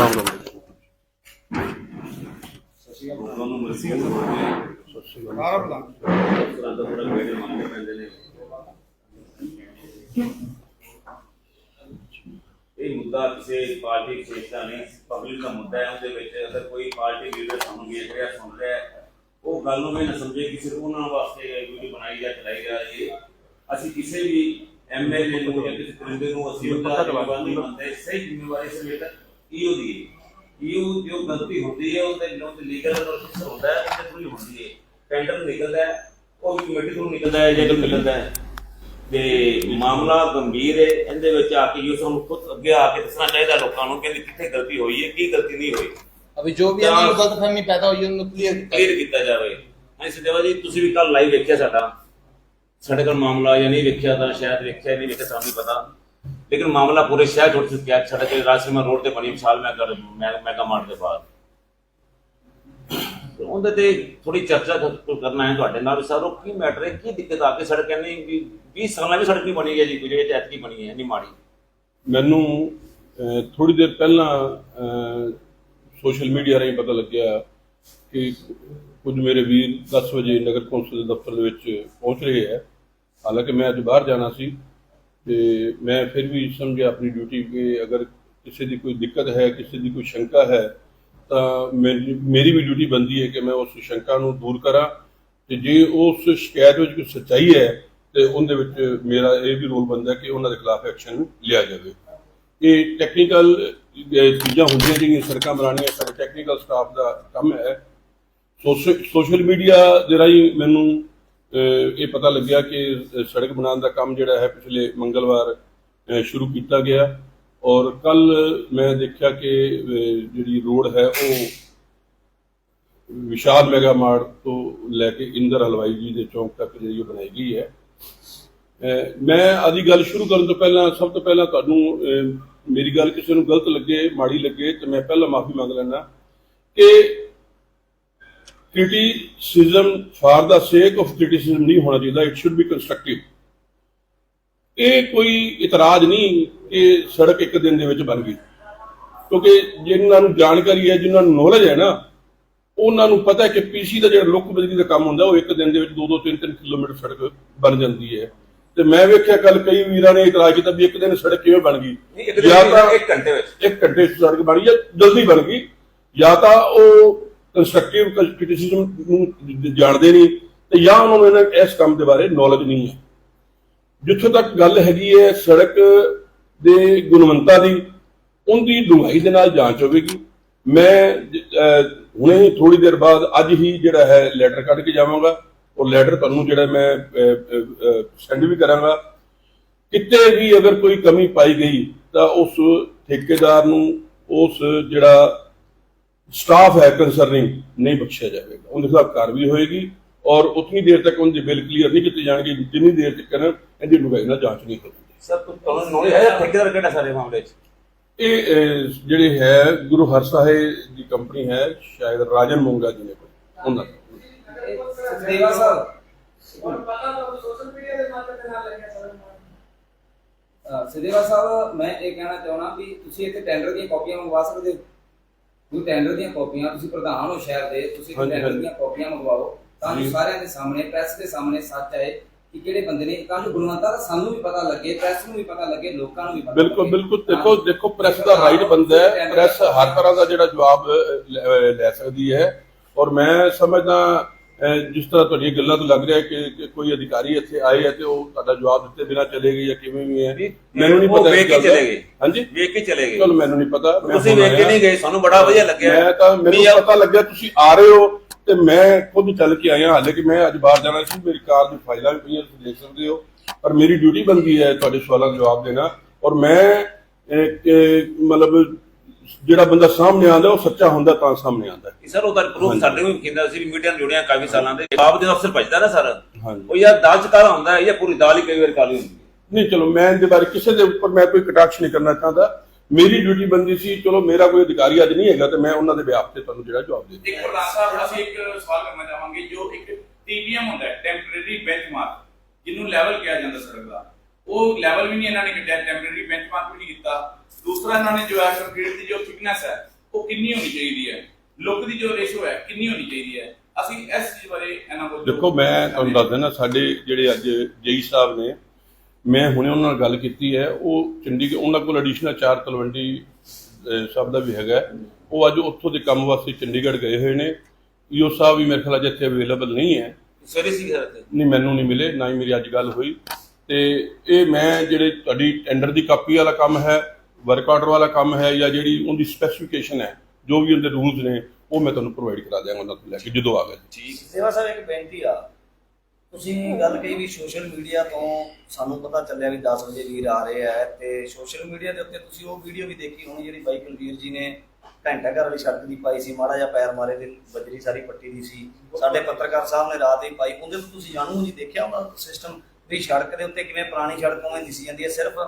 ਰਾਮ ਰਾਮ ਨੂੰ ਨੇ ਇਹ ਮੁੱਦਾ ਕਿਸੇ ਪਾਰਟੀ ਦਾ ਨਹੀਂ ਪਬਲਿਕ ਦਾ ਮੁੱਦਾ ਹੈ ਉਹਦੇ ਵਿੱਚ ਅਗਰ ਕੋਈ ਪਾਰਟੀ ਲੀਡਰ ਸਾਨੂੰ ਵੇਖ ਰਿਹਾ ਸੁਣ ਰਿਹਾ ਉਹ ਗੱਲ ਨੂੰ ਵੀ ਨਾ ਸਮਝੇ ਕਿ ਸਿਰਫ ਉਹਨਾਂ ਵਾਸਤੇ ਵੀਡੀਓ ਬਣਾਈ ਜਾਂ ਚਲਾਈ ਜਾ ਰਹੀ ਹੈ। ਅਸੀਂ ਕਿਸੇ ਵੀ ਐਮਐਲਏ ਨੂੰ ਜਾਂ ਕਿਸੇ ਕਰਿੰਦੇ ਨੂੰ ਅਸੀਂ ਉਹਦਾ ਜ਼ਿੰਮੇਵਾਰ ਨਹੀਂ ਮੰਨਦੇ ਸਹੀ ਜ਼ਿੰਮੇਵਾਰੀ ਸਮੇਤ ਈਓ ਦੀ ਈਓ ਜੋ ਗਲਤੀ ਹੁੰਦੀ ਹੈ ਉਹਦੇ ਜੋ ਲੀਗਲ ਪ੍ਰੋਸੈਸ ਹੁੰਦਾ ਹੈ ਉਹਦੇ ਥਰੂ ਹੁੰਦੀ ਹੈ। ਟੈਂਡਰ ਨਿਕਲਦਾ ਹੈ ਉਹ ਕਮੇਟੀ ਤੋਂ ਨਿਕਲਦਾ ਹੈ ਜਾਂ ਨਿਕਲਦਾ ਹੈ। ਤੇ ਮਾਮਲਾ ਗੰਭੀਰ ਹੈ ਇਹਦੇ ਵਿੱਚ ਆ ਕੇ ਯੂਸਫ ਨੂੰ ਖੁਦ ਅੱਗੇ ਆ ਕੇ ਦੱਸਣਾ ਚਾਹੀਦਾ ਲੋਕਾਂ ਨੂੰ ਕਿ ਕਿੱਥੇ ਗਲਤੀ ਹੋਈ ਹੈ ਕੀ ਗਲਤੀ ਨਹੀਂ ਹੋਈ। ਅਭੀ ਜੋ ਵੀ ਇਹਨਾਂ ਨੂੰ ਗਲਤਫਹਿਮੀ ਪੈਦਾ ਹੋਈ ਉਹਨੂੰ ਕਲੀਅਰ ਕਲੀਅਰ ਕੀਤਾ ਜਾਵੇ। ਹਾਂਜੀ ਸਦੇਵਾ ਜੀ ਤੁਸੀਂ ਵੀ ਕੱਲ ਲਾਈਵ ਵੇਖਿਆ ਸਾਡਾ। ਸਾਡੇ ਕੋਲ ਮਾਮਲਾ ਜਾਂ ਨਹੀਂ ਵੇਖਿਆ ਤਾਂ ਸ਼ਾਇਦ ਵੇਖਿਆ ਨਹੀਂ ਵੇਖਿਆ ਸਾਨੂੰ ਪਤਾ। ਲੇਕਿਨ ਮਾਮਲਾ ਪੂਰੇ ਸ਼ਹਿਰ ਛੋੜ ਚੁੱਕਿਆ ਸਾਡੇ ਕੋਲ ਰਾਜਸੀਮਾ ਰੋਡ ਤੇ ਬਣੀ ਵਿਸ਼ਾਲ ਮੈਗਾ ਮੈਂ- ਮੈਗਾ ਮਾਰਟ ਦੇ ਬਾਹਰ ਤੇ ਉਹਦੇ ਤੇ ਥੋੜੀ ਚਰਚਾ ਕਰ- ਕਰਨਾ ਹੈ ਤੁਹਾਡੇ ਨਾਲ ਸਰ, ਉਹ ਕੀ ਮੈਟਰ ਹੈ? ਕੀ ਦਿੱਕਤ ਆ ਕੇ ਸੜਕ ਕਹਿੰਦੇ ਵੀ 20 ਸਾਲਾਂ ਵਿੱਚ ਸੜਕ ਨਹੀਂ ਬਣੀ ਹੈ ਜੀ, ਕੋਈ ਜਿਹੜੀ ਐਤਕੀ ਬਣੀ ਹੈ ਨਹੀਂ ਮਾੜੀ। ਮੈਨੂੰ ਥੋੜੀ ਦੇਰ ਪਹਿਲਾਂ ਸੋਸ਼ਲ ਮੀਡੀਆ ਰਾਹੀਂ ਪਤਾ ਲੱਗਿਆ ਕਿ ਕੁਝ ਮੇਰੇ ਵੀਰ 10 ਵਜੇ ਨਗਰ ਕੌਂਸਲ ਦੇ ਦਫ਼ਤਰ ਦੇ ਵਿੱਚ ਪਹੁੰਚ ਰਹੇ ਹੈ। ਹਾਲਾਂਕਿ ਮੈਂ ਅੱਜ ਬਾਹਰ ਜਾਣਾ ਸੀ। ਤੇ ਮੈਂ ਫਿਰ ਵੀ ਸਮਝਿਆ ਆਪਣੀ ਡਿਊਟੀ ਕਿ ਅਗਰ ਕਿਸੇ ਦੀ ਕੋਈ ਦਿੱਕਤ ਹੈ, ਕਿਸੇ ਦੀ ਕੋਈ ਸ਼ੰਕਾ ਹੈ, ਤਾਂ ਮੇਰੀ ਮੇਰੀ ਵੀ ਡਿਊਟੀ ਬਣਦੀ ਹੈ ਕਿ ਮੈਂ ਉਸ ਸ਼ੰਕਾ ਨੂੰ ਦੂਰ ਕਰਾਂ ਤੇ ਜੇ ਉਸ ਸ਼ਿਕਾਇਤ ਵਿੱਚ ਕੋਈ ਸੱਚਾਈ ਹੈ ਤੇ ਉਹਦੇ ਵਿੱਚ ਮੇਰਾ ਇਹ ਵੀ ਰੋਲ ਬਣਦਾ ਕਿ ਉਹਨਾਂ ਦੇ ਖਿਲਾਫ ਐਕਸ਼ਨ ਲਿਆ ਜਾਵੇ। ਇਹ ਟੈਕਨੀਕਲ ਚੀਜ਼ਾਂ ਹੁੰਦੀਆਂ ਜਿਹੜੀਆਂ ਸੜਕਾਂ ਬਣਾਉਣੀਆਂ, ਸਾਡੇ ਟੈਕਨੀਕਲ ਸਟਾਫ ਦਾ ਕੰਮ ਹੈ। ਸੋਸ਼ਲ ਮੀਡੀਆ ਦੇ ਰਾਹੀਂ ਮੈਨੂੰ ਇਹ ਪਤਾ ਲੱਗਿਆ ਕਿ ਸੜਕ ਬਣਾਉਣ ਦਾ ਕੰਮ ਜਿਹੜਾ ਹੈ ਪਿਛਲੇ ਮੰਗਲਵਾਰ ਸ਼ੁਰੂ ਕੀਤਾ ਗਿਆ। ਔਰ ਕੱਲ ਮੈਂ ਦੇਖਿਆ ਕਿ ਜਿਹੜੀ ਰੋਡ ਹੈ, ਉਹ ਵਿਸ਼ਾਲ ਮੈਗਾ ਮਾਰਟ ਤੋਂ ਲੈ ਕੇ ਇੰਦਰ ਹਲਵਾਈ ਜੀ ਦੇ ਚੌਂਕ ਤੱਕ ਜਿਹੜੀ ਉਹ ਬਣਾਈ ਗਈ ਹੈ। ਮੈਂ ਆਦੀ ਗੱਲ ਸ਼ੁਰੂ ਕਰਨ ਤੋਂ ਪਹਿਲਾਂ, ਸਭ ਤੋਂ ਪਹਿਲਾਂ ਤੁਹਾਨੂੰ ਮੇਰੀ ਗੱਲ ਕਿਸੇ ਨੂੰ ਗਲਤ ਲੱਗੇ, ਮਾੜੀ ਲੱਗੇ, ਤੇ ਮੈਂ ਪਹਿਲਾਂ ਮਾਫੀ ਮੰਗ ਲੈਣਾ ਕਿ ਕ੍ਰਿਟਿਸਿਜ਼ਮ ਫਾਰ ਦਾ ਸੇਕ ਆਫ ਕ੍ਰਿਟਿਸਿਜ਼ਮ ਨਹੀਂ ਹੋਣਾ ਚਾਹੀਦਾ ਇਟ ਸ਼ੁੱਡ ਬੀ ਕੰਸਟਰਕਟਿਵ ਇਹ ਕੋਈ ਇਤਰਾਜ਼ ਨਹੀਂ ਕਿ ਸੜਕ ਇੱਕ ਦਿਨ ਦੇ ਵਿੱਚ ਬਣ ਗਈ ਕਿਉਂਕਿ ਜਿਨ੍ਹਾਂ ਨੂੰ ਜਾਣਕਾਰੀ ਹੈ ਜਿਨ੍ਹਾਂ ਨੂੰ ਨੌਲੇਜ ਹੈ ਨਾ ਉਹਨਾਂ ਨੂੰ ਪਤਾ ਹੈ ਕਿ ਪੀਸੀ ਦਾ ਜਿਹੜਾ ਲੁੱਕ ਬਜਰੀ ਦਾ ਕੰਮ ਹੁੰਦਾ ਉਹ ਇੱਕ ਦਿਨ ਦੇ ਵਿੱਚ 2-2 3-3 ਕਿਲੋਮੀਟਰ ਸੜਕ ਬਣ ਜਾਂਦੀ ਹੈ ਤੇ ਮੈਂ ਵੇਖਿਆ ਕੱਲ ਕਈ ਵੀਰਾਂ ਨੇ ਇਤਰਾਜ਼ ਕੀਤਾ ਵੀ ਇੱਕ ਦਿਨ ਸੜਕ ਕਿਵੇਂ ਬਣ ਗਈ ਦਿਨ ਨਹੀਂ, ਇੱਕ ਘੰਟੇ ਵਿੱਚ ਇੱਕ ਘੰਟੇ 'ਚ ਸੜਕ ਬਣ ਜਾਂ ਜਲਦੀ ਬਣ ਗਈ ਜਾਂ ਤਾਂ ਉਹ ਕੰਸਟਰਕਟਿਵ ਕ੍ਰਿਟਿਸਿਜ਼ਮ ਨੂੰ ਜਾਣਦੇ ਨਹੀਂ ਤੇ ਜਾਂ ਉਹਨਾਂ ਨੂੰ ਇਹਨਾਂ ਇਸ ਕੰਮ ਦੇ ਬਾਰੇ ਨੌਲੇਜ ਨਹੀਂ ਹੈ। ਜਿੱਥੋਂ ਤੱਕ ਗੱਲ ਹੈਗੀ ਹੈ ਸੜਕ ਦੇ ਗੁਣਵੰਤਾ ਦੀ, ਉਹਦੀ ਡੂੰਘਾਈ ਦੇ ਨਾਲ ਜਾਂਚ ਹੋਵੇਗੀ। ਮੈਂ ਹੁਣੇ ਹੀ ਥੋੜੀ ਦੇਰ ਬਾਅਦ ਅੱਜ ਹੀ ਜਿਹੜਾ ਹੈ ਲੈਟਰ ਕੱਢ ਕੇ ਜਾਵਾਂਗਾ ਉਹ ਲੈਟਰ ਤੁਹਾਨੂੰ ਜਿਹੜਾ ਮੈਂ ਸੈਂਡ ਵੀ ਕਰਾਂਗਾ। ਕਿਤੇ ਵੀ ਅਗਰ ਕੋਈ ਕਮੀ ਪਾਈ ਗਈ ਤਾਂ ਉਸ ਠੇਕੇਦਾਰ ਨੂੰ ਉਸ ਜਿਹੜਾ ਸਟਾਫ ਹੈ ਕੰਸਰਨਿੰਗ ਨਹੀਂ ਬਖਸ਼ਿਆ ਜਾਵੇਗਾ। ਉਹਦੇ ਖਿਲਾਫ ਕਾਰਵਾਈ ਹੋਏਗੀ ਔਰ ਉਤਨੀ ਦੇਰ ਤੱਕ ਉਹਦੇ ਬਿੱਲ ਕਲੀਅਰ ਨਹੀਂ ਕੀਤੇ ਜਾਣਗੇ ਜਿੰਨੀ ਦੇਰ ਤੱਕ ਇਹਦੀ ਡੂੰਘਾਈ ਨਾਲ ਜਾਂਚ ਨਹੀਂ ਹੋਵੇਗੀ ਸਰ ਤੁਹਾਨੂੰ ਨੌਲੇਜ ਹੈ ਠੇਕੇਦਾਰ ਕਿਹੜਾ ਸਾਰੇ ਮਾਮਲੇ 'ਚ? ਇਹ ਜਿਹੜੇ ਹੈ ਗੁਰੂ ਹਰਸਾਹਿਬ ਦੀ ਕੰਪਨੀ ਹੈ ਸ਼ਾਇਦ ਰਾਜਨ ਮੋਂਗਾ ਜੀ ਨੇ ਕੋਈ ਉਹਨਾਂ ਦਾ। ਦੇਵਾ ਸਾਹਿਬ ਅਹ ਸਦੇਵਾ ਸਾਹਿਬ ਮੈਂ ਇਹ ਕਹਿਣਾ ਚਾਹੁੰਦਾ ਵੀ ਤੁਸੀਂ ਇੱਥੇ ਟੈਂਡਰ ਦੀਆਂ ਕਾਪੀਆਂ ਮੰਗਵਾ ਸਕਦੇ ਹੋ? ਕੋਈ ਟੈਂਡਰ ਦੀਆਂ ਕਾਪੀਆਂ ਤੁਸੀਂ ਪ੍ਰਧਾਨ ਹੋ ਸ਼ਹਿਰ ਦੇ ਤੁਸੀਂ ਹਾਂਜੀ, ਟੈਂਡਰ ਹਾਂਜੀ। ਦੀਆਂ ਕਾਪੀਆਂ ਮੰਗਵਾਓ ਤਾਂ ਜੋ ਜੀ। ਸਾਰਿਆਂ ਦੇ ਸਾਹਮਣੇ ਪ੍ਰੈਸ ਦੇ ਸਾਹਮਣੇ ਸੱਚ ਆਏ ਕਿ ਕਿਹੜੇ ਬੰਦੇ ਨੇ ਤਾਂ ਜੋ ਗੁਣਵੰਤਾ ਦਾ ਸਾਨੂੰ ਵੀ ਪਤਾ ਲੱਗੇ ਪ੍ਰੈਸ ਨੂੰ ਵੀ ਪਤਾ ਲੱਗੇ ਲੋਕਾਂ ਨੂੰ ਵੀ ਪਤਾ ਬਿਲਕੁਲ ਲੱਗੇ। ਬਿਲਕੁਲ ਦੇਖੋ ਹਾਂ। ਦੇਖੋ ਪ੍ਰੈਸ ਦਾ ਰਾਈਟ ਬੰਦਾ ਹੈ ਪ੍ਰੈਸ ਹਰ ਤਰ੍ਹਾਂ ਦਾ ਜਿਹੜਾ ਜਵਾਬ ਅਹ, ਲੈ- ਅਹ, ਲੈ ਸਕਦੀ ਹੈ ਔਰ ਮੈਂ ਸਮਝਦਾ ਜਿਸ ਤਰ੍ਹਾਂ ਤੁਹਾਡੀਆਂ ਗੱਲਾਂ ਤੋਂ ਲੱਗ ਰਿਹਾ ਕਿ ਕੋਈ ਅਧਿਕਾਰੀ ਇੱਥੇ ਆਏ ਹੈ ਤੇ ਉਹ ਤੁਹਾਡਾ ਜਵਾਬ ਦਿੱਤੇ ਬਿਨਾਂ ਚਲੇ ਗਏ ਜਾਂ ਕਿਵੇਂ ਵੀ ਹੈ ਮੈਨੂੰ ਨਹੀਂ ਪਤਾ ਵੇਖ ਕੇ। ਚਲੇ ਗਏ। ਹਾਂਜੀ ਵੇਖ ਕੇ ਚਲੇ ਗਏ ਚਲੋ ਮੈਨੂੰ ਨਹੀਂ ਪਤਾ ਤੁਸੀਂ ਵੇਖ ਕੇ। ਨਹੀਂ ਗਏ ਸਾਨੂੰ ਬੜਾ ਵਧੀਆ ਲੱਗਿਆ ਮੈਂ ਤਾਂ ਮੈਨੂੰ ਪਤਾ ਲੱਗਿਆ ਤੁਸੀਂ ਆ ਰਹੇ ਹੋ ਤੇ ਮੈਂ ਖੁਦ ਚੱਲ ਕੇ ਆਇਆ ਹਾਲੇ ਕਿ ਮੈਂ ਅੱਜ ਬਾਹਰ ਜਾਣਾ ਸੀ ਮੇਰੀ ਕਾਰ ਦੀ ਫਾਈਲਾਂ ਵੀ ਪਈਆਂ ਤੁਸੀਂ ਦੇਖ ਸਕਦੇ ਹੋ ਪਰ ਮੇਰੀ ਡਿਊਟੀ ਬਣਦੀ ਹੈ ਤੁਹਾਡੇ ਸਵਾਲਾਂ ਦਾ ਜਵਾਬ ਦੇਣਾ ਔਰ ਮੈਂ ਮਤਲਬ ਜਿਹੜਾ ਬੰਦਾ ਸਾਹਮਣੇ ਆਉਂਦਾ ਉਹ ਸੱਚਾ ਹੁੰਦਾ ਤਾਂ ਸਾਹਮਣੇ ਆਉਂਦਾ ਸਰ ਉਹਦਾ ਪ੍ਰੂਫ ਸਾਡੇ ਵੀ ਕਹਿੰਦਾ ਸੀ ਵੀ ਮੀਡੀਆ ਨਾਲ ਜੁੜਿਆ ਕਾਫੀ ਸਾਲਾਂ ਦੇ। ਜਵਾਬ ਦੇ ਅਫਸਰ ਭਜਦਾ ਨਾ ਸਰ। ਹਾਂਜੀ। ਉਹ ਯਾਰ ਦਾਲ ਚ ਕਾਲਾ ਹੁੰਦਾ ਹੈ ਜਾਂ ਪੂਰੀ ਦਾਲ ਹੀ ਕਈ ਵਾਰ ਕਾਲੀ ਹੁੰਦੀ ਹੈ? ਨਹੀਂ ਚਲੋ ਮੈਂ ਇਹਦੇ ਬਾਰੇ ਕਿਸੇ ਦੇ ਉੱਪਰ ਮੈਂ ਕੋਈ ਕਟਾਕਸ਼ ਨਹੀਂ ਕਰਨਾ ਚਾਹੁੰਦਾ। ਮੇਰੀ ਡਿਊਟੀ ਬੰਦੀ ਸੀ ਚਲੋ ਮੇਰਾ ਕੋਈ ਅਧਿਕਾਰੀ ਅੱਜ ਨਹੀਂ ਹੈਗਾ ਤੇ ਮੈਂ ਉਹਨਾਂ ਦੇ ਬਿਆਪ ਤੇ ਤੁਹਾਨੂੰ ਜਿਹੜਾ ਜਵਾਬ ਦੇ ਇੱਕ ਪ੍ਰਧਾਨ ਸਾਹਿਬ ਅਸੀਂ ਇੱਕ ਸਵਾਲ ਕਰਨਾ ਚਾਹਾਂਗੇ ਜੋ ਇੱਕ ਟੀਬੀਐਮ ਹੁੰਦਾ ਹੈ ਟੈਂਪਰੇਰੀ ਬੈਂਚਮਾਰਕ ਜਿਹਨੂੰ ਲੈਵਲ ਕਿਹਾ ਜਾਂਦਾ ਸੜਕ ਦਾ। ਉਹ ਲੈਵਲ ਵੀ ਨਹੀਂ ਇਹਨਾਂ ਨੇ ਕੱਢਿਆ ਟੈਂਪਰੇਰੀ ਬੈਂਚਮਾਰਕ ਵੀ ਨਹੀਂ ਕੀਤਾ। ਦੂਸਰਾ ਇਹਨਾਂ ਨੇ ਜੋ ਹੈ ਕੰਕਰੀਟ ਦੀ ਜੋ ਥਿਕਨੈਸ ਹੈ ਉਹ ਕਿੰਨੀ ਹੋਣੀ ਚਾਹੀਦੀ ਹੈ? ਲੁੱਕ ਦੀ ਜੋ ਰੇਸ਼ੋ ਹੈ ਕਿੰਨੀ ਹੋਣੀ ਚਾਹੀਦੀ ਹੈ? ਅਸੀਂ ਇਸ ਚੀਜ਼ ਬਾਰੇ ਇਹਨਾਂ ਕੋਲ ਦੇਖੋ ਮੈਂ ਤੁਹਾਨੂੰ ਦੱਸ ਦਿੰਦਾ ਸਾਡੇ ਜਿਹੜੇ ਅੱਜ ਜੇਈ ਸਾਹਿਬ ਨੇ ਮੈਂ ਹੁਣੇ ਉਹਨਾਂ ਨਾਲ ਗੱਲ ਕੀਤੀ ਹੈ ਉਹ ਚੰਡੀਗੜ੍ਹ ਉਹਨਾਂ ਕੋਲ ਐਡੀਸ਼ਨਲ ਚਾਰ ਤਲਵੰਡੀ ਅਹ, ਸਾਹਿਬ ਦਾ ਵੀ ਹੈਗਾ। ਉਹ ਅੱਜ ਉੱਥੋਂ ਦੇ ਕੰਮ ਵਾਸਤੇ ਚੰਡੀਗੜ੍ਹ ਗਏ ਹੋਏ ਨੇ। ਈਓ ਸਾਹਿਬ ਵੀ ਮੇਰੇ ਖਿਆਲ ਅੱਜ ਇੱਥੇ ਅਵੇਲੇਬਲ ਨਹੀਂ ਹੈ। ਸਵੇਰੇ ਸੀ ਘਰ ਤੇ? ਨਹੀਂ ਮੈਨੂੰ ਨਹੀਂ ਮਿਲੇ ਨਾ ਹੀ ਮੇਰੀ ਅੱਜ ਗੱਲ ਹੋਈ। ਤੇ ਇਹ ਮੈਂ ਜਿਹੜੇ ਤੁਹਾਡੀ ਟੈਂਡਰ ਦੀ ਕਾਪੀ ਵਾਲਾ ਕੰਮ ਹੈ ਵਰਕ ਆਰਡਰ ਵਾਲਾ ਕੰਮ ਹੈ ਜਾਂ ਜਿਹੜੀ ਉਹਦੀ ਸਪੈਸੀਫਿਕੇਸ਼ਨ ਹੈ, ਜੋ ਵੀ ਉਹਦੇ ਰੂਲਸ ਨੇ, ਉਹ ਮੈਂ ਤੁਹਾਨੂੰ ਪ੍ਰੋਵਾਈਡ ਕਰਾ ਦਿਆਂਗਾ ਉਹਨਾਂ ਤੋਂ ਲੈ ਕੇ ਜਦੋਂ ਆ ਠੀਕ। ਸੇਵਾ ਸਾਹਿਬ, ਇੱਕ ਬੇਨਤੀ ਆ। ਤੁਸੀਂ ਗੱਲ ਕਹੀ ਵੀ ਸੋਸ਼ਲ ਮੀਡੀਆ ਤੋਂ ਸਾਨੂੰ ਪਤਾ ਚੱਲਿਆ ਵੀ 10 ਵਜੇ ਵੀਰ ਆ ਰਹੇ ਆ ਤੇ ਸੋਸ਼ਲ ਮੀਡੀਆ ਦੇ ਉੱਤੇ ਤੁਸੀਂ ਉਹ ਵੀਡੀਓ ਵੀ ਦੇਖੀ ਹੋਣੀ ਜਿਹੜੀ ਬਾਈ ਕੁਲਵੀਰ ਜੀ ਨੇ ਘੰਟਾ ਘਰ ਵਾਲੀ ਸੜਕ ਦੀ ਪਾਈ ਸੀ, ਮਾੜਾ ਜਿਹਾ ਪੈਰ ਮਾਰੇ ਤੇ ਬਜਰੀ ਸਾਰੀ ਪੱਟੀ ਦੀ ਸੀ। ਸਾਡੇ ਪੱਤਰਕਾਰ ਸਾਹਿਬ ਨੇ ਰਾਤ ਹੀ ਪਾਈ, ਉਹਦੇ ਤੋਂ ਤੁਸੀਂ ਜਾਣੂ ਜੀ ਦੇਖਿਆ ਉਹਦਾ ਸਿਸਟਮ ਵੀ ਸੜਕ ਦੇ ਉੱਤੇ ਕਿਵੇਂ ਪੁਰਾਣੀ ਸੜਕ ਉਵੇਂ ਦਿਸੀ ਜਾਂਦੀ ਹੈ, ਸਿਰਫ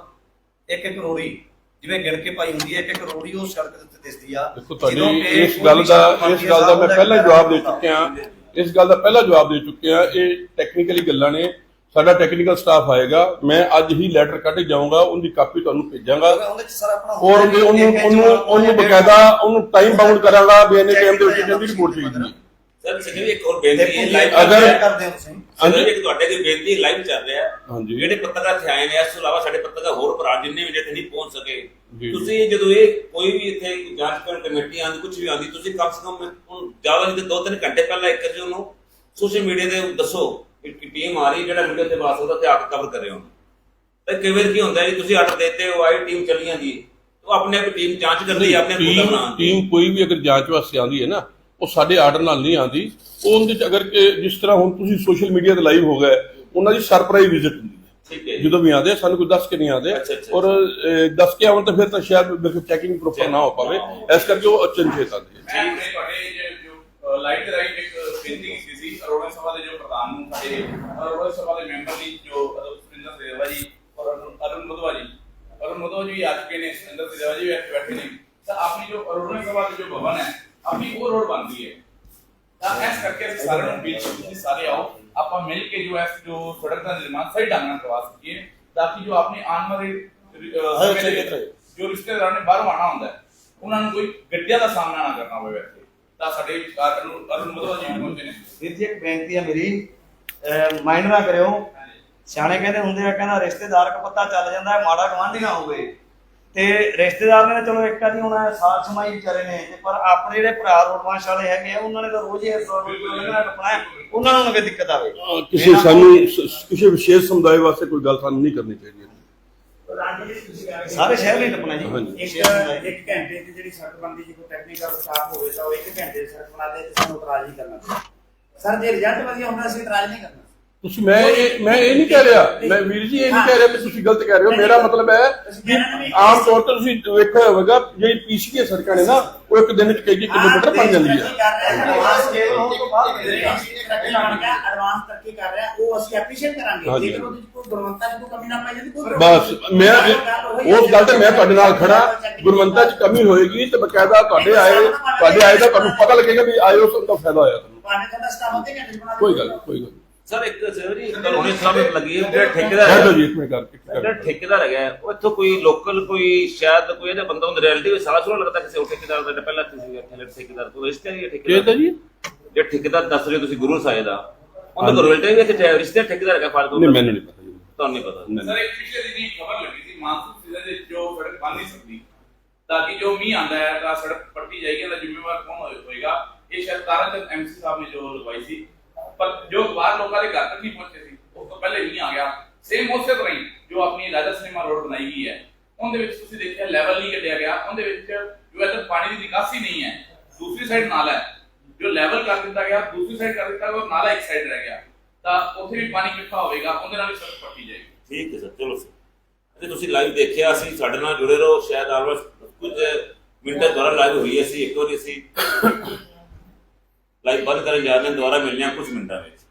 ਇੱਕ ਇੱਕ ਰੋੜੀ ਜਿਵੇਂ ਗਿਣ ਕੇ ਪਾਈ ਹੁੰਦੀ ਹੈ ਇੱਕ ਇੱਕ ਰੋੜੀ ਉਹ ਸੜਕ ਦੇ ਉੱਤੇ ਦਿਸਦੀ ਆ। ਦੇਖੋ ਜਦੋਂ ਤੁਹਾਡੀ ਕਿ ਇਸ ਕੋਈ ਗੱਲ ਦਾ ਸੜਕ ਇਸ ਗੱਲ ਦਾ ਮੈਂ ਪਹਿਲਾਂ ਹੀ ਜਵਾਬ ਦੇ ਚੁੱਕਿਆ ਇਸ ਗੱਲ ਦਾ ਪਹਿਲਾਂ ਜਵਾਬ ਦੇ ਚੁੱਕਿਆ ਇਹ ਟੈਕਨੀਕਲੀ ਗੱਲਾਂ ਨੇ। ਸਾਡਾ ਟੈਕਨੀਕਲ ਸਟਾਫ ਆਏਗਾ। ਮੈਂ ਅੱਜ ਹੀ ਲੈਟਰ ਕੱਢ ਜਾਊਂਗਾ ਉਹਦੀ ਕਾਪੀ ਤੁਹਾਨੂੰ ਭੇਜਾਂਗਾ। ਉਹਦੇ ਚ ਸਾਰਾ ਆਪਣਾ ਔਰ ਉਹਨੂੰ ਉਹਨੂੰ ਉਹਨੂੰ ਬਕਾਇਦਾ ਉਹਨੂੰ ਟਾਈਮ ਬਾਉਂਡ ਕਰਾਂਗਾ ਵੀ ਟਾਈਮ ਦੇ ਵਿੱਚ ਇਹਦੀ ਰਿਪੋਰਟ ਚਾਹੀਦੀ ਹੈ। ਸਰ ਸਿੱਧੀ ਇੱਕ ਹੋਰ ਬੇਨਤੀ ਹੈ ਲਾਈਵ ਅਗਰ- ਕਰਦੇ ਹੋ ਤੁਸੀਂ। ਅਗਰ ਇੱਕ ਤੁਹਾਡੇ ਦੀ ਬੇਨਤੀ ਲਾਈਵ ਚੱਲ ਰਿਹਾ ਹੈ। ਹਾਂਜੀ। ਜਿਹੜੇ ਪੱਤਰਕਾਰ ਇੱਥੇ ਆਏ ਨੇ ਇਸ ਤੋਂ ਇਲਾਵਾ ਸਾਡੇ ਪੱਤਰਕਾਰ ਹੋਰ ਭਰਾ ਜਿੰਨੇ ਵੀ ਇੱਥੇ ਨਹੀਂ ਪਹੁੰਚ ਸਕੇ। ਜੀ। ਤੁਸੀਂ ਜਦੋਂ ਇਹ ਕੋਈ ਵੀ ਇੱਥੇ ਜਾਂਚ ਕਰਨ ਕਮੇਟੀ ਆਂਦੀ ਕੁਝ ਵੀ ਆਂਦੀ ਤੁਸੀਂ ਕਮ ਸੇ ਕਮ ਹੁਣ ਜ਼ਿਆਦਾ ਨਹੀਂ ਤੇ ਦੋ ਤਿੰਨ ਘੰਟੇ ਪਹਿਲਾਂ ਇੱਕ ਵਾਰੀ ਉਹਨੂੰ ਸੋਸ਼ਲ ਮੀਡੀਆ ਤੇ ਦੱਸੋ ਕਿ ਟੀਮ ਆ ਰਹੀ ਜਿਹੜਾ ਵੀਡੀਓ ਤੇ ਬਾਸ ਉਹਦਾ ਤੇ ਆ ਕੇ ਕਵਰ ਕਰਿਓ ਤੇ ਕਈ ਵਾਰ ਕੀ ਹੁੰਦਾ ਜੀ ਤੁਸੀਂ ਆਰਡਰ ਦਿੱਤੇ ਹੋ ਆਈ ਟੀਮ ਚਲੀ ਜਾਂਦੀ ਹੈ ਉਹ ਆਪਣੇ ਆਪ ਟੀਮ ਜਾਂਚ ਕਰਦੀ ਹੈ ਆਪਣੇ ਆਪ ਟੀਮ ਕੋਈ ਵੀ ਅਗਰ ਜਾਂਚ ਵਾਸਤੇ ਆਂਦੀ ਹੈ ਨਾ ਉਹ ਸਾਡੇ ਆਰਡਰ ਨਾਲ ਨਹੀਂ ਆਂਦੀ ਉਹ ਉਹਦੇ ਚ ਅਗਰ ਕਿ ਜਿਸ ਤਰ੍ਹਾਂ ਹੁਣ ਤੁਸੀਂ ਸੋਸ਼ਲ ਮੀਡੀਆ ਤੇ ਲਾਈਵ ਹੋ ਗਏ ਉਹਨਾਂ ਦੀ ਸਰਪ੍ਰਾਈਜ਼ ਵਿਜ਼ਿਟ ਹੁੰਦੀ ਹੈ। ਠੀਕ ਹੈ। ਜਦੋਂ ਵੀ ਆਉਂਦੇ ਆ, ਸਾਨੂੰ ਕੋਈ ਦੱਸ ਕੇ ਨਹੀਂ ਅੱਛਾ, ਔਰ ਦੱਸ ਕੇ ਆਉਣ ਤਾਂ ਫਿਰ ਤਾਂ ਸ਼ਾਇਦ ਮੇਰੇ ਚੈਕਿੰਗ ਪ੍ਰੋਪਰ ਨਾ ਹੋ ਪਾਵੇ। ਇਸ ਕਰਕੇ ਉਹ ਅਚਨਚੇਤ ਆਉਂਦੇ ਆ ਮੈਂ ਤੁਹਾਡੇ ਜੇ- ਲਾਈਟ ਰਾਈਟ ਇੱਕ ਬੇਨਤੀ ਕੀਤੀ ਸੀ ਅਰੋੜਾ ਸਭਾ ਦੇ ਜੋ ਪ੍ਰਧਾਨ ਨੂੰ ਸਾਡੇ ਅਰੋੜਾ ਸਭਾ ਦੇ ਮੈਂਬਰ ਦੀ ਜੋ ਸੁਰਿੰਦਰ ਸੇਵਾ ਜੀ ਔਰ ਅਰੁਣ- ਮਧਵਾ ਜੀ ਅਰੁਣ ਮਧਵਾ ਜੀ ਆ ਚੁੱਕੇ ਨੇ ਸੁਰਿੰਦਰ ਸੇਵਾ ਜੀ ਵੀ ਇੱਥੇ ਬੈਠੇ ਨੇ। ਤਾਂ ਆਪਣੀ ਜੋ ਅਰੋੜਾ ਸਭਾ ਦੀ ਜੋ ਭਵਨ ਹੈ ਆਪਣੀ ਉਹ ਰੋਡ ਬਣਦੀ ਹੈ ਤਾਂ ਇਸ ਕਰਕੇ ਅਸੀਂ ਸਾਰਿਆਂ ਨੂੰ ਬੀਚ ਤੁਸੀਂ ਸਾਰੇ ਆਓ ਆਪਾਂ ਮਿਲ ਕੇ ਜੋ ਹੈ ਜੋ ਸੜਕ ਦਾ ਨਿਰਮਾਣ ਸਹੀ ਢੰਗ ਨਾਲ ਕਰਵਾ ਸਕੀਏ ਤਾਂ ਕਿ ਜੋ ਆਪਣੇ ਆਉਣ ਵਾਲੇ ਜੋ ਰਿਸ਼ਤੇਦਾਰਾਂ ਨੇ ਬਾਹਰੋਂ ਆਣਾ ਹੁੰਦਾ ਹੈ, ਉਹਨਾਂ ਨੂੰ ਕੋਈ ਗੱਡੀਆਂ ਦਾ ਸਾਹਮਣਾ ਨਾ ਕਰਨਾ ਪਵੇ ਇੱਥੇ ਤਾਂ ਸਾਡੇ ਵਿਚਕਾਰ ਅਰੁਣ ਅਰੁਣ ਮਧਵਾ ਜੀ ਪਹੁੰਚੇ ਨੇ ਜੀ ਇੱਕ ਬੇਨਤੀ ਹੈ ਮੇਰੀ ਮਾਈਂਡ ਨਾ ਕਰਿਓ ਸਿਆਣੇ ਕਹਿੰਦੇ ਹੁੰਦੇ ਆ ਕਹਿੰਦਾ ਰਿਸ਼ਤੇਦਾਰ ਕੋ ਪਤਾ ਚੱਲ ਜਾਂਦਾ ਹੈ ਮਾੜਾ ਗਵਾਂਢੀ ਨਾ ਹੋਵੇ ਤੇ ਰਿਸ਼ਤੇਦਾਰ ਨੇ ਚਲੋ ਇੱਕ ਆਦੀ ਹੁਣ ਸਾਥ ਸਮਾਈ ਵਿਚਾਰੇ ਨੇ ਤੇ ਪਰ ਆਪਣੇ ਜਿਹੜੇ ਭਰਾ ਰੋਡਵਾਂਸ਼ ਵਾਲੇ ਹੈਗੇ ਆ ਉਹਨਾਂ ਨੇ ਤਾਂ ਰੋਜ਼ ਹੀ ਇਸ ਰੋਡ ਤੋਂ ਲੰਘਣਾ ਟੱਪਣਾ ਹੈ, ਉਹਨਾਂ ਨੂੰ ਦਿੱਕਤ ਆਵੇ। ਕਿਸੇ ਸਾਨੂੰ ਕਿਸੇ ਵਿਸ਼ੇਸ਼ ਸਮੁਦਾਇ ਵਾਸਤੇ ਕੋਈ ਗੱਲ ਸਾਨੂੰ ਨਹੀਂ ਕਰਨੀ ਚਾਹੀਦੀ। ਸਾਰੇ ਸ਼ਹਿਰ ਨਹੀਂ ਟੱਪਣਾ ਜੀ। ਇੱਕ ਇੱਕ ਘੰਟੇ ਦੀ ਜਿਹੜੀ ਸੜਕ ਬਣਦੀ ਜੇ ਕੋਈ ਟੈਕਨੀਕਲ ਸਟਾਫ ਹੋਵੇ ਤਾਂ ਉਹ ਇੱਕ ਘੰਟੇ ਦੀ ਸੜਕ ਬਣਾ ਦੇ ਤੇ ਸਾਨੂੰ ਇਤਰਾਜ਼ ਨਹੀਂ ਕਰਨਾ ਸਰ ਜੇ ਰਿਜ਼ਲਟ ਵਧੀਆ ਹੁੰਦਾ ਅਸੀਂ ਇਤਰਾਜ਼ ਨਹੀਂ ਕਰਨਾ। ਤੁਸੀਂ ਮੈਂ ਇਹ ਮੈਂ ਇਹ ਨਹੀਂ ਕਹਿ ਰਿਹਾ। ਮੈਂ ਵੀਰ ਜੀ ਇਹ ਨਹੀਂ ਕਹਿ ਰਿਹਾ ਕਿ ਤੁਸੀਂ ਗਲਤ ਕਹਿ ਰਹੇ ਹੋ। ਮੇਰਾ ਮਤਲਬ ਹੈ ਕਿ ਆਮ ਤੌਰ ਤੇ ਤੁਸੀਂ ਵੇਖਿਆ ਹੋਵੇਗਾ ਜਿਹੜੀ ਪੀਸੀਏ ਸੜਕਾਂ ਨੇ ਨਾ ਉਹ ਇੱਕ ਦਿਨ ਚ ਕਈ ਕਈ ਕਿਲੋਮੀਟਰ ਬਣ ਜਾਂਦੀ ਹੈ। ਐਡਵਾਂਸ ਸਕੇਲ ਹੋਣ ਤੋਂ ਬਾਅਦ ਮਿਲੇਗਾ। ਐਡਵਾਂਸ ਤਰੱਕੀ ਕਰ ਰਿਹਾ ਉਹ ਅਸੀਂ ਐਪਰੀਸ਼ੀਏਟ ਕਰਾਂਗੇ। ਹਾਂਜੀ। ਲੇਕਿਨ ਉਹਦੇ 'ਚ ਕੋਈ ਗੁਣਵੱਤਾ ਦੀ ਕੋਈ ਕਮੀ ਨਾ ਪਾਈ ਜਾਂਦੀ ਕੋਈ ਬਸ ਮੈਂ ਉਸ ਗੱਲ ਤੇ ਮੈਂ ਤੁਹਾਡੇ ਨਾਲ ਖੜਾ। ਗੁਰਮੰਤਾ ਚ ਕਮੀ ਹੋਏਗੀ ਤੇ ਬਕਾਇਦਾ ਤੁਹਾਡੇ ਆਏ ਤੁਹਾਡੇ ਆਏ ਦਾ ਤੁਹਾਨੂੰ ਪਤਾ ਲੱਗੇਗਾ ਵੀ ਆਏ ਉਸ ਦਾ ਫਾਇਦਾ ਹੋਇਆ। ਤੁਹਾਨੂੰ ਕੋਈ ਗੱਲ ਕੋਈ ਗੱਲ। ਸਰ ਇੱਕ ਸਰ ਜੀ ਗੱਲ ਹੁਣੇ ਸਾਹਮਣੇ ਲੱਗੀ ਹੈ ਜਿਹੜਾ ਠੇਕੇਦਾਰ ਕਹਿ ਦਿਓ ਹੈ। ਜੀ ਇੱਕ ਮਿੰਟ ਕਰਕੇ ਇੱਕ ਜਿਹੜਾ। ਠੇਕੇਦਾਰ ਹੈਗਾ ਹੈ, ਉਹ ਇੱਥੋਂ ਕੋਈ ਲੋਕਲ ਕੋਈ ਸ਼ਾਇਦ ਕੋਈ ਇਹਦਾ ਬੰਦਾ ਹੁੰਦਾ ਰਿਐਲਿਟੀ ਵਿੱਚ ਸਾਰਾ ਸੁਣਾ ਲੱਗਦਾ ਕਿਸੇ ਠੇਕੇਦਾਰ ਦਾ ਪਹਿਲਾਂ ਤੁਸੀਂ ਇੱਥੇ ਜਿਹੜੇ ਠੇਕੇਦਾਰ ਤੋਂ ਰਿਸ਼ਤੇ ਹੈ ਕੀ ਠੇਕੇਦਾਰ ਤਾਂ ਜੀ? ਜਿਹੜਾ ਠੇਕੇਦਾਰ ਦੱਸ ਰਹੇ ਹੋ ਤੁਸੀਂ ਗੁਰੂ ਸਾਹਿਬ ਦਾ ਉਹਦੇ ਕੋਲ ਰਿਐਲਿਟੀ ਵਿੱਚ ਚਾਹੇ ਰਿਸ਼ਤੇ ਠੇਕੇਦਾਰ ਹੈਗਾ ਫਾਲਤੂ ਨਹੀਂ ਮੈਨੂੰ ਨਹੀਂ ਪਤਾ ਜੀ। ਤੁਹਾਨੂੰ ਨਹੀਂ ਪਤਾ। ਸਰ ਇੱਕ ਪਿਛਲੇ ਦਿਨੀ ਖਬਰ ਲੱਗੀ ਸੀ ਮਾਨਸੂਨ ਸੀਜ਼ਨ ਦੇ ਜੋ ਸੜਕ ਬਣ ਨਹੀਂ ਸਕਦੀ ਤਾਂ ਕਿ ਜੋ ਮੀਂਹ ਆਂਦਾ ਹੈ ਤਾਂ ਸੜਕ ਪੱਟੀ ਜਾਏਗੀ ਉਹਦਾ ਜ਼ਿੰਮੇਵਾਰ ਕੌਣ ਹੋਏ- ਹੋਏਗਾ? ਇਹ ਸ਼ਾਇਦ ਤਾਰਾਚੰਦ ਐਮਸੀ ਸਾਹਿਬ ਨੇ ਜੋ ਲਗਵਾਈ ਸੀ। ਪਰ ਜੋ ਬਾਹਰ ਲੋਕਾਂ ਦੇ ਘਰ ਤੱਕ ਨਹੀਂ ਪਹੁੰਚੇ ਸੀ ਉਸ ਤੋਂ ਪਹਿਲੇ ਮੀਂਹ ਆ ਗਿਆ। ਸੇਮ ਉਸੇ ਤਰ੍ਹਾਂ ਹੀ ਜੋ ਆਪਣੀ ਰਾਜਾ ਸਿਨੇਮਾ ਰੋਡ ਬਣਾਈ ਗਈ ਹੈ। ਉਹਦੇ ਵਿੱਚ ਤੁਸੀਂ ਦੇਖਿਆ ਲੈਵਲ ਨਹੀਂ ਕੱਢਿਆ ਗਿਆ, ਉਹਦੇ ਵਿੱਚ ਜੋ ਇੱਧਰ ਪਾਣੀ ਦੀ ਨਿਕਾਸੀ ਨਹੀਂ ਹੈ, ਦੂਸਰੀ ਸਾਈਡ ਨਾਲਾ ਹੈ। ਜੋ ਲੈਵਲ ਕਰ ਦਿੱਤਾ ਗਿਆ, ਦੂਸਰੀ ਸਾਈਡ ਕਰ ਦਿੱਤਾ ਗਿਆ ਨਾਲਾ ਇੱਕ ਸਾਈਡ ਰਹਿ ਗਿਆ। ਤਾਂ ਉੱਥੇ ਵੀ ਪਾਣੀ ਇਕੱਠਾ ਹੋਵੇਗਾ, ਉਹਦੇ ਨਾਲ ਵੀ ਸੜਕ ਪੱਟੀ ਜਾਏਗੀ। ਠੀਕ ਹੈ ਸਰ, ਚਲੋ ਤੇ ਤੁਸੀਂ ਲਾਈਵ ਦੇਖਿਆ ਸੀ, ਸਾਡੇ ਨਾਲ ਜੁੜੇ ਰਹੋ, ਸ਼ਾਇਦ ਆਲਮੋਸਟ ਕੁਝ ਮਿੰਟਾਂ ਦੁਆਰਾ ਲਾਈਵ ਹੋਈ ਅਸੀਂ ਇੱਕ ਵਾਰੀ ਅਸੀਂ ਲਾਈਵ ਬੰਦ ਕਰਨ ਜਾ ਰਹੇ ਹਾਂ ਦੁਬਾਰਾ ਮਿਲਦੇ ਹਾਂ ਕੁਝ ਮਿੰਟਾਂ ਵਿੱਚ।